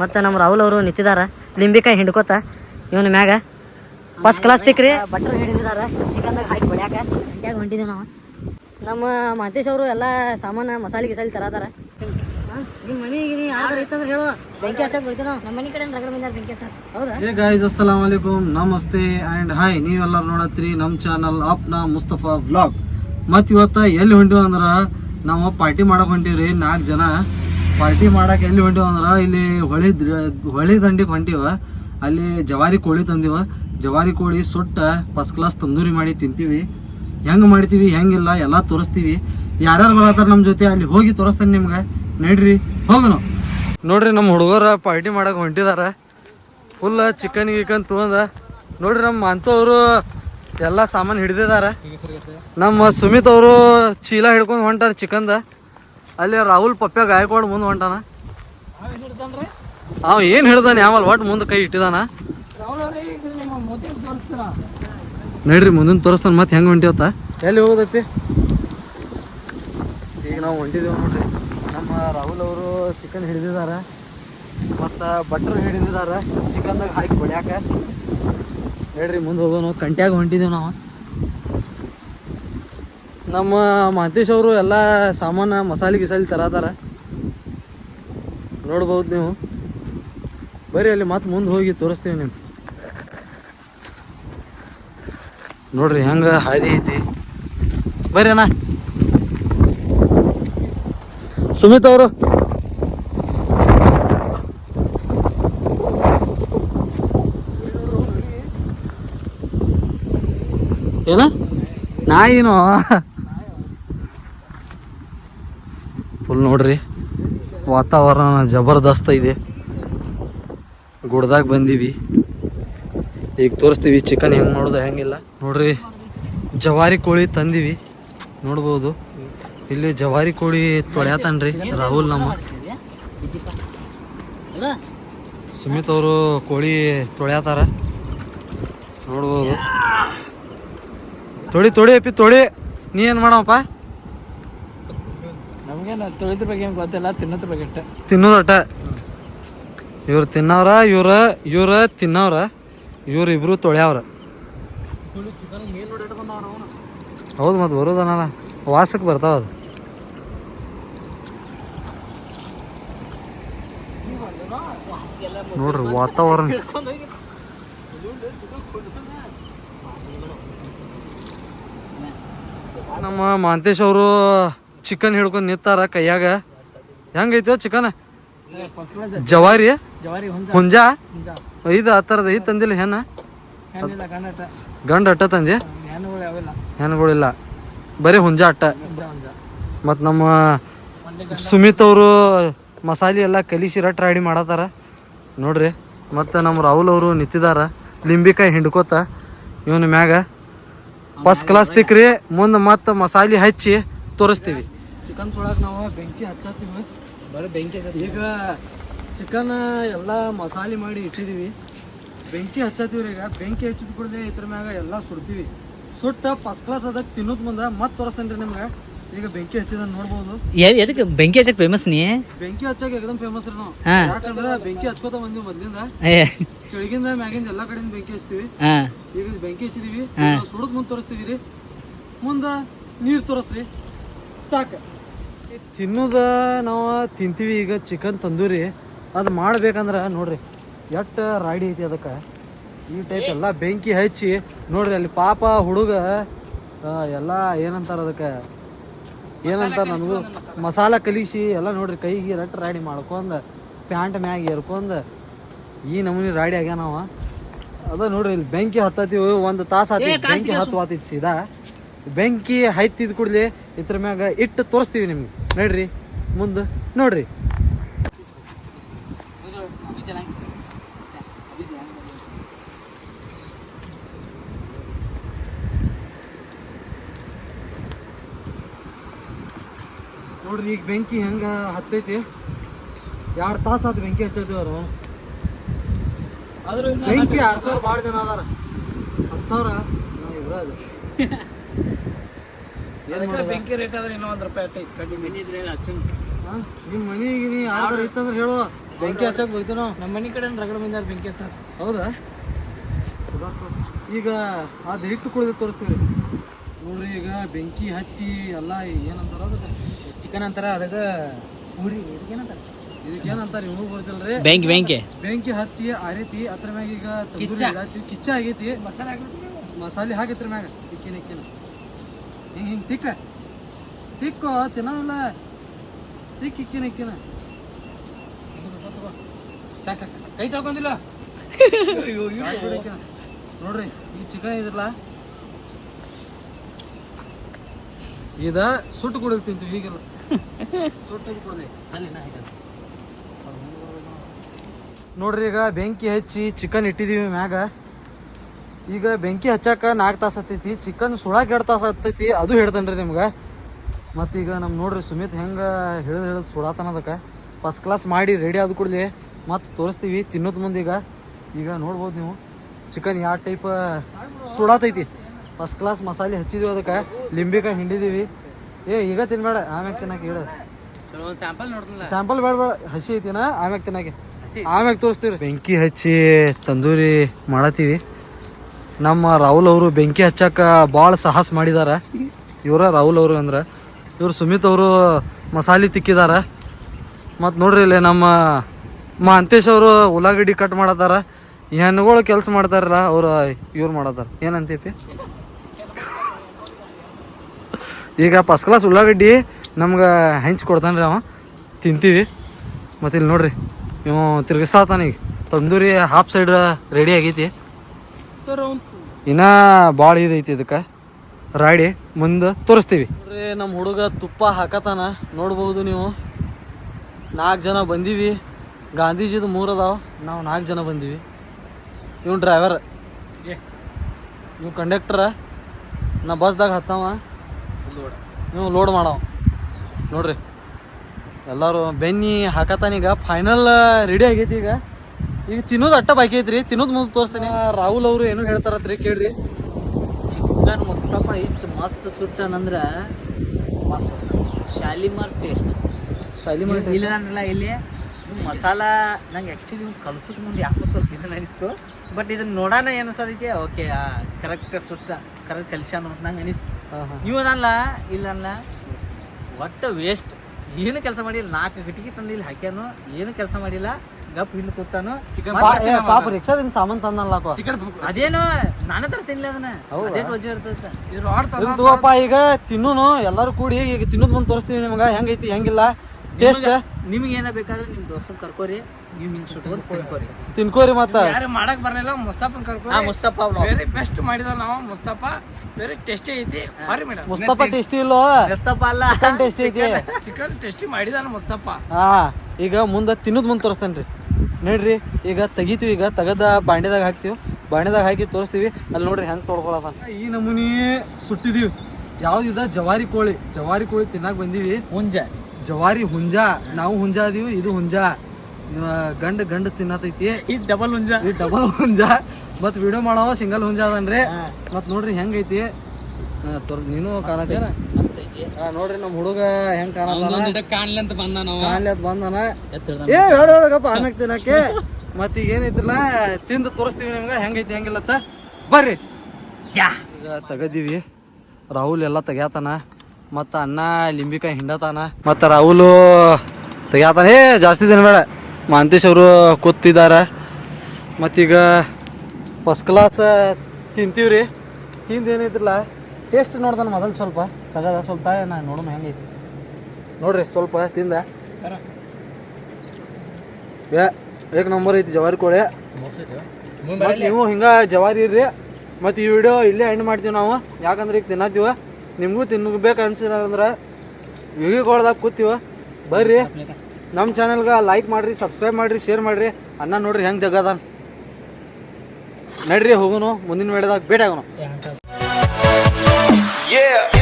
ಮತ್ತು ನಮ್ಮ ರಾಹುಲ್ ಅವರು ನಿಂತಿದಾರ. ಲಿಂಬಿಕಾಯಿ ಹಿಂಡ್ಕೋತ ಇವನ ಮ್ಯಾಗ. ಫಸ್ಟ್ ಕ್ಲಾಸ್ ತಿಕ್ರಿ. ಬಟ್ರ್ ಹಿಡಿದಿದಾರ ಚಿಕನ್ದಾಗ ಹಾಕಿ ಹೊಡ್ಯಾಕ. ಗಂಟ್ಯಾಗ ಹೊಂಟಿದ್ದೀವಿ ನಾವು. ನಮ್ಮ ಮಹೇಶ್ ಅವರು ಎಲ್ಲ ಸಾಮಾನು ಮಸಾಲೆ ಗಿಸಾಲಿ ತರತಾರ. ನಿಮ್ಮ ಮನೆಗೆ ಯಾರು ಇತ್ತಂದ್ರೆ ಹೇಳು. ಬೆಂಕಿ ಹಚ್ಚಕ್ ಹೋಯ್ತು ನಾವು. ನಮ್ಮ ಮನೆ ಕಡೆ ರಗಡ ಬಂದಾರ ಬೆಂಕಿ ಹಚ್ಚ ಹೌದಾ? ಹೇ ಗಾಯ್ಸ್ ಅಸ್ಸಲಾಂ ವಾಲೇಕುಮ್ ನಮಸ್ತೆ ಆ್ಯಂಡ್ ಹಾಯ್ ನೀವೆಲ್ಲರೂ ನೋಡತ್ರಿ ನಮ್ಮ ಚಾನಲ್ ಅಪ್ನಾ ಮುಸ್ತಫಾ ವ್ಲಾಗ್ ಮತ್ತು ಇವತ್ತು ಎಲ್ಲಿ ಹೊಂಟಿವಿ ಅಂದ್ರೆ ನಾವು ಪಾರ್ಟಿ ಮಾಡಕ್ಕೆ ಹೊಂಟಿವ್ರಿ ನಾಲ್ಕು ಜನ. ಪಾರ್ಟಿ ಮಾಡಕ್ಕೆ ಎಲ್ಲಿ ಹೊಂಟಿವ ಅಂದ್ರೆ ಇಲ್ಲಿ ಹೊಳಿ ಹೊಳಿ ದಂಡಿಗೆ ಹೊಂಟಿವ. ಅಲ್ಲಿ ಜವಾರಿ ಕೋಳಿ ತಂದಿವ. ಜವಾರಿ ಕೋಳಿ ಸುಟ್ಟ ಫಸ್ಟ್ ಕ್ಲಾಸ್ ತಂದೂರಿ ಮಾಡಿ ತಿಂತೀವಿ. ಹೆಂಗೆ ಮಾಡ್ತೀವಿ, ಹೆಂಗಿಲ್ಲ ಎಲ್ಲ ತೋರಿಸ್ತೀವಿ. ಯಾರ್ಯಾರು ಬರತ್ತಾರ ನಮ್ಮ ಜೊತೆ, ಅಲ್ಲಿ ಹೋಗಿ ತೋರಿಸ್ತೇನೆ ನಿಮ್ಗೆ. ನೋಡ್ರಿ, ಹೋಗೋಣ ನೋಡ್ರಿ ನಮ್ಮ ಹುಡುಗರ ಪಾರ್ಟಿ ಮಾಡಕ್ಕೆ ಹೊಂಟಿದಾರ. ಫುಲ್ ಚಿಕನ್ ಗಿಕನ್ ತೊಗೊಂಡ. ನೋಡ್ರಿ ನಮ್ಮ ಅಂತವರು ಎಲ್ಲ ಸಾಮಾನು ಹಿಡಿದಿದ್ದಾರೆ ನಮ್ಮ ಸುಮಿತ್ ಅವರು ಚೀಲ ಹಿಡ್ಕೊಂಡು ಹೊಂಟಾರ ಚಿಕನ್ದ ಅಲ್ಲಿ ರಾಹುಲ್ ಪಪ್ಪ ಗಾಯಕವಾಡ್ ಮುಂದೆ ಹೊಂಟಾನ. ಅವ ಏನು ಹಿಡ್ದಾನೆ ಯಾವಲ್ ಒಟ್ಟು ಮುಂದೆ ಕೈ ಇಟ್ಟಿದಾನ? ನಡ್ರಿ ಮುಂದಿನ ತೋರಿಸ್ತಾನ ಮತ್ತೆ ಹೆಂಗೆ ಹೊಂಟಿವತ್ತ ಎಲ್ಲಿ ಹೋಗೋದಪ್ಪಿ? ಈಗ ನಾವು ಹೊಂಟಿದೇವ್ ನೋಡ್ರಿ. ನಮ್ಮ ರಾಹುಲ್ ಅವರು ಚಿಕನ್ ಹಿಡಿದಿದಾರ. ಮತ್ತು ಬಟ್ರ್ ಹಿಡಿದಿದಾರ. ಚಿಕನ್ದಾಗ ಹಾಕಿ ಬಡಿಯಾಕ. ಹೇಳ್ರಿ ಮುಂದೆ ಹೋಗೋನು ಕಂಟ್ಯಾಗ ಹೊಂಟಿದೇವ್ ನಾವು. ನಮ್ಮ ಮಹಂತೇಶ್ ಅವರು ಎಲ್ಲ ಸಾಮಾನು ಮಸಾಲೆ ಗಿಸಾಲಿ ತರತಾರ. ನೋಡ್ಬೋದು ನೀವು. ಬರೀ ಅಲ್ಲಿ ಮತ್ತೆ ಮುಂದೆ ಹೋಗಿ ತೋರಿಸ್ತೀವಿ ನೀವು ನೋಡ್ರಿ ಹೆಂಗ ಹಾದಿ ಐತಿ. ಬರ್ರಿ ಅಣ್ಣ. ಸುಮಿತ್ ಅವರು. ಏನ? ನಾಯಿನೋ? ಫುಲ್ ನೋಡ್ರಿ. ವಾತಾವರಣ ಜಬರ್ದಸ್ತ್ ಇದೆ. ಗುಡ್ದಾಗ ಬಂದೀವಿ. ಈಗ ತೋರಿಸ್ತೀವಿ ಚಿಕನ್ ಹೆಂಗೆ ಮಾಡೋದು, ಹೆಂಗಿಲ್ಲ. ನೋಡ್ರಿ, ಜವಾರಿ ಕೋಳಿ ತಂದೀವಿ. ನೋಡ್ಬೋದು. ಇಲ್ಲಿ ಜವಾರಿ ಕೋಳಿ ತೊಳ್ಯಾತನ್ರಿ, ರಾಹುಲ್ ನಮ್ಮ. ಸುಮಿತ್ ಅವರು ಕೋಳಿ ತೊಳ್ಯಾತಾರ. ನೋಡ್ಬೋದು. ತೊಳಿ ತೊಳಿ ಅಪ್ಪಿ ತೊಳಿ ನೀ ಏನು ಮಾಡವಪ್ಪ ನಮ್ಗೇನು ತೊಳೆದ್ರ ಬಗ್ಗೆ ಏನು ಗೊತ್ತಿಲ್ಲ, ತಿನ್ನೋದ್ರ ಬಗ್ಗೆ ಅಷ್ಟೇ. ತಿನ್ನೋದಟ ಇವ್ರು ತಿನ್ನವ್ರ, ಇವ್ರ ಇವ್ರ ತಿನ್ನವ್ರ, ಇವ್ರು ಇಬ್ರು ತೊಳ್ಯಾವ್ರ. ಹೌದು ಮತ್ತೆ ಬರೋದನ ವಾಸಕ್ಕೆ ಬರ್ತಾವ ಅದು. ನೋಡ್ರಿ ವಾತಾವರಣ. ನಮ್ಮ ಮಹಂತೇಶ್ ಅವರು ಚಿಕನ್ ಹಿಡ್ಕೊಂಡು ನಿಂತಾರ ಕೈಯಾಗ. ಹೆಂಗೈತೋ ಚಿಕನ್? ಜವಾರಿ? ಹುಂಜಾ. ಐದು ಆ ಥರದ ಐದು ತಂದಿಲ್ಲ ಹೆಣ್ಣ? ಗಂಡ ಅಟ್ಟ. ತಂದೆ? ಹೆಣ್ಗಳಿಲ್ಲ ಬರೀ ಹುಂಜ ಅಟ್ಟ. ಮತ್ತು ನಮ್ಮ ಸುಮಿತ್ ಅವರು ಮಸಾಲೆ ಎಲ್ಲ ಕಲಿಸಿ ರಟ್ ರೆಡಿ ಮಾಡತ್ತಾರ ನೋಡ್ರಿ ಮತ್ತು ನಮ್ಮ ರಾಹುಲ್ ಅವರು ನಿಂತಿದಾರ. ಲಿಂಬಿಕಾಯಿ ಹಿಂಡ್ಕೋತ ಇವನ ಮ್ಯಾಗ. ಫಸ್ಟ್ ಕ್ಲಾಸ್ ತಿಕ್ರಿ ಮುಂದೆ ಮತ್ತೆ ಮಸಾಲೆ ಹಚ್ಚಿ ತೋರಿಸ್ತೀವಿ. ಚಿಕನ್ ಸುಳಕ್ಕೆ ನಾವು ಬೆಂಕಿ ಹಚ್ಚತ್ತೀವಿ. ಬರೀ ಬೆಂಕಿ ಈಗ ಚಿಕನ್ ಎಲ್ಲ ಮಸಾಲೆ ಮಾಡಿ ಇಟ್ಟಿದೀವಿ. ಬೆಂಕಿ ಹಚ್ಚತ್ತೀವ್ರಿ ಈಗ. ಬೆಂಕಿ ಹಚ್ಚಿದ ಕೂಡಲೇ ಇದ್ರ ಮ್ಯಾಗ ಎಲ್ಲ ಸುಡ್ತೀವಿ. ಸುಟ್ಟ ಫಸ್ಟ್ ಕ್ಲಾಸ್ ಅದಕ್ಕೆ ತಿನ್ನೋದ್ ಮುಂದೆ ಮತ್ತೆ ತೋರಿಸ್ತೇನೆ ರೀ ನಿಮ್ಗೆ. ಈಗ ಬೆಂಕಿ ಹಚ್ಚಿದ ನೋಡ್ಬೋದು. ಎದಕ್ಕೆ ಬೆಂಕಿ ಹಚ್ಚಕ್ ಫೇಮಸ್ ನೀ? ಬೆಂಕಿ ಹಚ್ಚಕ್ಕೆ ಎಕ್ದಮ್ ಫೇಮಸ್ ರೀ ನಾವು. ಯಾಕಂದ್ರೆ ಬೆಂಕಿ ಹಚ್ಕೋತ ಬಂದೀವಿ ಮೊದ್ಲಿಂದ. ಕೆಳಗಿಂದ ಮ್ಯಾಗಿಂದ ಎಲ್ಲಾ ಕಡೆಯಿಂದ ಬೆಂಕಿ ಹಚ್ತೀವಿ. ಈಗ ಬೆಂಕಿ ಹಚ್ಚಿದೀವಿ. ಸುಡದ್ ಮುಂದೆ ತೋರಿಸ್ತೀವಿ ರೀ. ಮುಂದೆ ನೀರು ತೋರಿಸ್ರಿ. ಸಾಕ. ತಿನ್ನೋದ ನಾವು ತಿಂತೀವಿ ಈಗ ಚಿಕನ್ ತಂದೂರಿ. ಅದು ಮಾಡ್ಬೇಕಂದ್ರೆ ನೋಡ್ರಿ ಎಟ್ಟ ರಾಡಿ ಐತಿ ಅದಕ್ಕೆ. ಈ ಟೈಪ್ ಎಲ್ಲ ಬೆಂಕಿ ಹಚ್ಚಿ ನೋಡ್ರಿ ಅಲ್ಲಿ ಪಾಪ ಹುಡುಗ ಎಲ್ಲ ಏನಂತಾರ ಅದಕ್ಕೆ ಏನಂತಾರೆ ನನಗೂ ಮಸಾಲ ಕಲಿಸಿ ಎಲ್ಲ ನೋಡ್ರಿ ಕೈಗೆ ರಟ್ ರಾಡಿ ಮಾಡ್ಕೊಂಡು ಪ್ಯಾಂಟ್ ಮ್ಯಾಗ ಏರ್ಕೊಂಡು ಈ ನಮೂನಿ ರಾಡಿ ಆಗ್ಯಾನವ. ಅದ ನೋಡ್ರಿ ಇಲ್ಲಿ ಬೆಂಕಿ ಹತ್ತತಿ ಒಂದು ತಾಸು ಆತಿ ಬೆಂಕಿ ಹತ್ತು ಆತಿತ್ತು ಸೀದಾ. ಬೆಂಕಿ ಹೈತಿದ್ ಕೂಡಲೇ ಇದ್ರ ಮ್ಯಾಗ ಇಟ್ಟು ತೋರಿಸ್ತೀವಿ ನಿಮ್ಗೆ. ನೋಡ್ರಿ ಮುಂದೆ ನೋಡ್ರಿ. ನೋಡ್ರಿ ಈಗ ಬೆಂಕಿ ಹೆಂಗ ಹತ್ತೈತಿ? ಎರಡು ತಾಸು ಆತು ಬೆಂಕಿ ಹಚ್ಚೈತಿ ಅವರು. ಬೆಂಕಿ ಆರು ಸಾವಿರ ಭಾಳ ಜನ ಅದಾರ. ಹತ್ತು ಸಾವಿರ? ಇವ್ರ ಅದು? ಬೆಂಕಿ ರೇಟ್ ಆದ್ರೆ ಇನ್ನೂ ಒಂದ್ ರೂಪಾಯಿ ಇದ್ರೆ ಮನಿ ಗಿನಿ ಯಾವ್ದಾರ ಇತ್ತಂದ್ರೆ ಹೇಳು. ಬೆಂಕಿ ಹಚ್ಚಕ್ ಹೋಯ್ತು ನಾವು ನಮ್ಮ ಮನೆ ಕಡೆ ರಗಡ ಬಂದಾರ ಬೆಂಕಿ ಹಚ್ಚ ಹೌದಾ? ಈಗ ಅದು ಹಿಟ್ಟು ಕುಳಿದು ತೋರಿಸ್ತೀವಿ ನೋಡ್ರಿ ಈಗ ಬೆಂಕಿ ಹತ್ತಿ ಎಲ್ಲ ಏನಂತಾರ ಅದಕ್ಕೆ ಚಿಕನ್ ಅಂತಾರ ಅದಕ್ಕೆ ಪೂರಿ ಇದಕ್ಕೇನಂತಾರ? ಇದಕ್ಕೆ ಇವನು ಇವ್ನು ಗೊತ್ತಿಲ್ರಿ. ಬೆಂಕಿ ಬೆಂಕಿ. ಬೆಂಕಿ ಹತ್ತಿ ಅದ್ರ ಮ್ಯಾಗ ಈಗ ಕಿಚ್ಚ. ಆಗೈತಿ. ಮಸಾಲೆ ಮಸಾಲೆ ಹಾಕೈತ್ರಿ ಮ್ಯಾಗ. ಇಕ್ಕಿನ ಇಕ್ಕಿನ. ಹಿಂಗೆ ಹಿಂಗೆ ತಿಕ್ಕ ತಿಕ್ಕೋ ತಿನ್ನಲ್ಲ ತಿಕ್ಕ ಇಕ್ಕಿನ ಇಕ್ಕಿನ. ಸಾಕು ಸಾಕು ಸಾಕು. ಕೈ ತಗೊಂದಿಲ್ಲ ನೋಡ್ರಿ ಈ ಚಿಕನ್ ಇದ್ರಲ್ಲ. ಇದ ಸುಟ್ಟು ಕುಡಿದು ತಿಂತೀವಿ ಈಗೆಲ್ಲ. ಸುಟ್ಟು ಕುಡ್ದೆ ನೋಡ್ರಿ ಈಗ ಬೆಂಕಿ ಹಚ್ಚಿ ಚಿಕನ್ ಇಟ್ಟಿದೀವಿ ಮ್ಯಾಗ. ಈಗ ಬೆಂಕಿ ಹಚ್ಚಾಕ ನಾಲ್ಕು ತಾಸು ಹತ್ತೈತಿ ಚಿಕನ್ ಸುಳಾಕ್ ಎರಡು ತಾಸು ಹತ್ತೈತಿ ಅದು ಹೇಳ್ತೇನ್ರಿ ನಿಮ್ಗೆ. ಮತ್ತು ಈಗ ನಮ್ಮ ನೋಡ್ರಿ ಸುಮಿತ್ ಹೆಂಗೆ ಹಿಡಿದು ಹಿಡಿದು ಸುಡಾತನ ಅದಕ್ಕೆ. ಫಸ್ಟ್ ಕ್ಲಾಸ್ ಮಾಡಿ ರೆಡಿ ಆದ ಕೂಡಲೇ ಮತ್ತು ತೋರಿಸ್ತೀವಿ ತಿನ್ನೋದು ಮುಂದೆ ಈಗ. ಈಗ ನೋಡ್ಬೋದು ನೀವು ಚಿಕನ್ ಯಾವ ಟೈಪ್ ಸುಡಾತೈತಿ ಫಸ್ಟ್ ಕ್ಲಾಸ್ ಮಸಾಲೆ ಹಚ್ಚಿದೀವಿ ಅದಕ್ಕೆ ಲಿಂಬಿಕಾಯಿ ಹಿಂಡಿದೀವಿ. ಏ ಈಗ ತಿನ್ಬೇಡ ಆಮ್ಯಾಗ ತಿನ್ನಕ್ಕೆ ಹೇಳ. ಒಂದು ಸ್ಯಾಂಪಲ್ ಬೇಡ ಬೇಡ ಹಸಿ ಐತಿನ ಆಮ್ಯಾಗ ತಿನ್ನಾಕೆ. ಆಮ್ಯಾಗ ತೋರಿಸ್ತೀವಿ ಬೆಂಕಿ ಹಚ್ಚಿ ತಂದೂರಿ ಮಾಡತ್ತೀವಿ. ನಮ್ಮ ರಾಹುಲ್ ಅವರು ಬೆಂಕಿ ಹಚ್ಚಕ್ಕ ಭಾಳ ಸಾಹಸ ಮಾಡಿದಾರ. ಇವರ ರಾಹುಲ್ ಅವರು ಅಂದ್ರೆ. ಇವರು ಸುಮಿತ್ ಅವರು ಮಸಾಲೆ ತಿಕ್ಕಿದಾರ. ಮತ್ತು ನೋಡ್ರಿ ಇಲ್ಲಿ ನಮ್ಮ ಮಹಂತೇಶ್ ಅವರು ಉಳ್ಳಾಗಡ್ಡಿ ಕಟ್ ಮಾಡತ್ತಾರ. ಹೆಣ್ಗಳು ಕೆಲಸ ಮಾಡ್ತಾರಲ್ಲ, ಅವ್ರು ಇವ್ರು ಮಾಡತ್ತಾರ. ಏನಂತೈತಿ? ಈಗ ಫಸ್ಟ್ ಕ್ಲಾಸ್ ಉಳ್ಳಾಗಡ್ಡಿ ನಮ್ಗೆ ಹೆಂಚ್ ಕೊಡ್ತಾನೆ ಅವ. ತಿಂತೀವಿ. ಮತ್ತು ಇಲ್ಲಿ ನೋಡ್ರಿ, ಇವು ತಿರ್ಗಿಸ್ತಾನೀಗ ತಂದೂರಿ ಹಾಫ್ ಸೈಡ್ ರೆಡಿ ಆಗೈತಿ. ಇನ್ನ ಭಾಳ ಇದೈತಿ ಇದಕ್ಕೆ. ರಾಡಿ ಮುಂದೆ ತೋರಿಸ್ತೀವಿ. ನಮ್ ನಮ್ಮ ಹುಡುಗ ತುಪ್ಪ ಹಾಕತಾನ. ನೋಡ್ಬೋದು ನೀವು. ನಾಲ್ಕು ಜನ ಬಂದೀವಿ. ಗಾಂಧೀಜಿದು ಮೂರು ಅದಾವ. ನಾವು ನಾಲ್ಕು ಜನ ಬಂದೀವಿ. ಇವ್ನು ಡ್ರೈವರ್ ಇವ್ ಕಂಡಕ್ಟರ್ ನಾ ಬಸ್ದಾಗ ಹತ್ತವ. ನೀವು ಲೋಡ್ ಮಾಡವ. ನೋಡ್ರಿ. ಎಲ್ಲರೂ ಬೆನ್ನಿ ಹಾಕತಾನೀಗ ಫೈನಲ್ ರೆಡಿ ಆಗೈತಿ ಈಗ. ಈಗ ತಿನ್ನೋದು ಅಟ್ಟ ಬಾಕಿ ಐತ್ರಿ. ತಿನ್ನೋದು ಮುಂದೆ ತೋರಿಸ್ತೀನಿ. ರಾಹುಲ್ ಅವರು ಏನು ಹೇಳ್ತಾರತ್ರಿ ಕೇಳ್ರಿ. ಚಿಕನ್ ಮಸ್ತಪ್ಪ ಇಷ್ಟು ಮಸ್ತ್ ಸುಟ್ಟನಂದ್ರ ಮಸ್ತ್ ಶಾಲಿಮಾರ್ ಟೇಸ್ಟ್ ಶಾಲಿಮಾರ್ ಇಲ್ಲ ಅಂದ್ರಲ್ಲ ಇಲ್ಲಿ ಮಸಾಲ ನಂಗೆ ಆ್ಯಕ್ಚುಲಿ ಕಲ್ಸೋದ್ ಮುಂದೆ ಯಾಕೋ ಸ್ವಲ್ಪ ಇದನ್ನ ಅನಿಸ್ತು ಬಟ್ ಇದನ್ನ ನೋಡೋಣ ಏನು ಅನ್ಸೋದೈತಿ ಓಕೆ ಕರೆಕ್ಟ್ ಸುಟ್ಟ ಕರೆಕ್ಟ್ ಕಲ್ಸ್ಯಾನ ಅಂತ ನಂಗೆ ಅನಿಸ್ತು ಇಲ್ಲ ಅನ್ನಲ್ಲ ಒಟ್ಟು ವೇಸ್ಟ್ ಏನು ಕೆಲಸ ಮಾಡಿಲ್ಲ ನಾಲ್ಕು ಗಟ್ಟಿಗೆ ತಂದು ಇಲ್ಲಿ ಹಾಕ್ಯಾನು ಏನು ಕೆಲಸ ಮಾಡಿಲ್ಲ. ಗಪ್ ಇಲ್ಲಿ ಕೂತಾನು. ಚಿಕನ್ ಪಾಪ ರಿಕ್ಷಾದಿಂದ ಸಾಮಾನ್ ತಂದಲ್ಲ ಚಿಕನ್ ಅದೇನು ನಾನೇ ಹತ್ರ ತಿನ್ಲಿ ಅದನ್ನ? ಅದೇ ವಜೆ ಇರ್ತೈತೆ. ಇವ್ರು ಆಡ್ತಾರ ಈಗ ತಿನ್ನೂನು ಎಲ್ಲರೂ ಕೂಡಿ ಈಗ ತಿನ್ನೋದು ಬಂದು ತೋರಿಸ್ತೀವಿ ನಿಮ್ಗೆ. ಹೆಂಗೈತಿ ಹೆಂಗಿಲ್ಲ? ಟೇಸ್ಟ್ ನಿಮ್ಗೆ ಏನ ಬೇಕಾದ್ರೆ ನಿಮ್ ದೋಸ್ತನ್ ಕರ್ಕೋರಿ ನೀವು ಹಿಂಗ್ ಸುಟ್ಕೊಂಡು ತಿನ್ಕೋರಿ ತಿನ್ಕೋರಿ ಮತ್ತ. ಯಾರು ಮಾಡಕ್ ಬರಲಿಲ್ಲ ಮುಸ್ತಫನ್ ಕರ್ಕೋ ಮುಸ್ತಾಪ ಮುಸ್ತಫಾ. ವೆರಿ ಬೆಸ್ಟ್ ಮಾಡಿದ ನಾವು ಮುಸ್ತಫ ವೆರಿ ಟೇಸ್ಟಿ ಐತಿ. ಬಾರಿ ಮೇಡಮ್ ಮುಸ್ತಫ ಟೇಸ್ಟಿ ಇಲ್ಲೋ? ಮುಸ್ತಫಾ ಅಲ್ಲ. ಚಿಕನ್ ಟೇಸ್ಟಿ ಐತಿ. ಚಿಕನ್ ಟೇಸ್ಟಿ ಮಾಡಿದಾನ ಮುಸ್ತಫ ಹಾ ಈಗ ಮುಂದೆ ತಿನ್ನೋದು ಮುಂದ್ ತೋರಿಸ್ತೇನೆ ರೀ ನೋಡ್ರಿ ಈಗ ತೆಗಿತೀವಿ ಈಗ ತೆಗದ ಬಾಂಡೆದಾಗ ಹಾಕ್ತೀವಿ. ಬಾಂಡೆದಾಗ ಹಾಕಿ ತೋರಿಸ್ತೀವಿ. ಅಲ್ಲಿ ನೋಡ್ರಿ ಹೆಂಗೆ ತೊಳ್ಕೊಳದ ಈ ನಮೂನಿ ಸುಟ್ಟಿದೀವಿ. ಯಾವ್ದಿದ? ಜವಾರಿ ಕೋಳಿ. ಜವಾರಿ ಕೋಳಿ ತಿನ್ನಾಕ ಬಂದೀವಿ. ಹುಂಜ. ಜವಾರಿ ಹುಂಜ. ನಾವು ಹುಂಜ ಅದೀವಿ ಇದು ಹುಂಜ. ಗಂಡ ಗಂಡ ತಿನ್ನತೈತಿ. ಈ ಡಬಲ್ ಹುಂಜ. ಇದು ಡಬಲ್ ಹುಂಜ. ಮತ್ ವಿಡಿಯೋ ಮಾಡೋ ಸಿಂಗಲ್ ಹುಂಜ ಅದನ್ರಿ. ಮತ್ ನೋಡ್ರಿ ಹೆಂಗೈತಿ. ನೀನು ಕಾಣತಿ ಮಸ್ತ್ ಐತಿ ನೋಡ್ರಿ ನಮ್ ಹುಡುಗ ಹೆಂಗ್ ಕಾಣಲ್ಲ ಕಾಣ್ಲಿ ಅಂತ ಬಂದ ಕಾಣ್ಲಿ ಅಂತ ಬಂದನ. ಏ ಆಮ್ಯಾಗ ತಿನ್ನಕ್ಕೆ. ಮತ್ ಈಗ ಏನೈತಿಲ್ಲ ತಿಂದು ತೋರಿಸ್ತೀವಿ ನಿಮ್ಗೆ. ಹೆಂಗೈತಿ ಹೆಂಗಿಲ್ಲತ್ತ ಬರ್ರಿ. ಯಾ. ಈಗ ತೆಗದೀವಿ ರಾಹುಲ್ ಎಲ್ಲ ತೆಗ್ಯಾತಾನ. ಮತ್ತ ಅಣ್ಣ ಲಿಂಬಿಕಾಯಿ ಹಿಂಡತಾನ. ಮತ್ತ ರಾಹುಲ್ ತೆಗ್ಯಾತಾನ. ಏ ಜಾಸ್ತಿ ದಿನ ಬೇಡ. ಮಾಂತೇಶ್ ಅವರು ಕೂತಿದ್ದಾರೆ ಮತ್ತೀಗ ಫಸ್ಟ್ ಕ್ಲಾಸ್ ತಿಂತೀವ್ರಿ. ತಿಂದು ಏನೈತಿಲ್ಲ ಟೇಸ್ಟ್ ನೋಡ್ದಾನ ಮೊದಲು ಸ್ವಲ್ಪ. ತಗದ, ಸ್ವಲ್ಪ ನಾ ನೋಡೋಣ ಹೆಂಗೈತಿ. ನೋಡ್ರಿ, ಸ್ವಲ್ಪ ತಿಂದ. ಏಕ್ ನಂಬರ್ ಐತಿ ಜವಾರಿ ಕೋಳಿ. ಮತ್ತು ನೀವು ಹಿಂಗ ಜವಾರಿ ಇರ್ರಿ. ಮತ್ತು ಈ ವಿಡಿಯೋ ಇಲ್ಲೇ ಎಂಡ್ ಮಾಡ್ತೀವಿ ನಾವು. ಯಾಕಂದ್ರೆ ಈಗ ತಿನ್ನತ್ತೀವ. ನಿಮಗೂ ತಿನ್ಬೇಕು ಅನ್ಸಿರಂದ್ರೆ ಕೊಡ್ದಾಗ ಕೂತೀವ. ಬರ್ರಿ. ನಮ್ಮ ಚಾನಲ್ಗೆ ಲೈಕ್ ಮಾಡ್ರಿ ಸಬ್ಸ್ಕ್ರೈಬ್ ಮಾಡ್ರಿ ಶೇರ್ ಮಾಡ್ರಿ. ಅನ್ನ ನೋಡ್ರಿ ಹೆಂಗೆ ಜಗದ ನಡ್ರಿ ಹೋಗೋನು, ಮುಂದಿನ ವೇಳೆದಾಗ ಭೇಟಿ ಆಗೋಣ Yeah.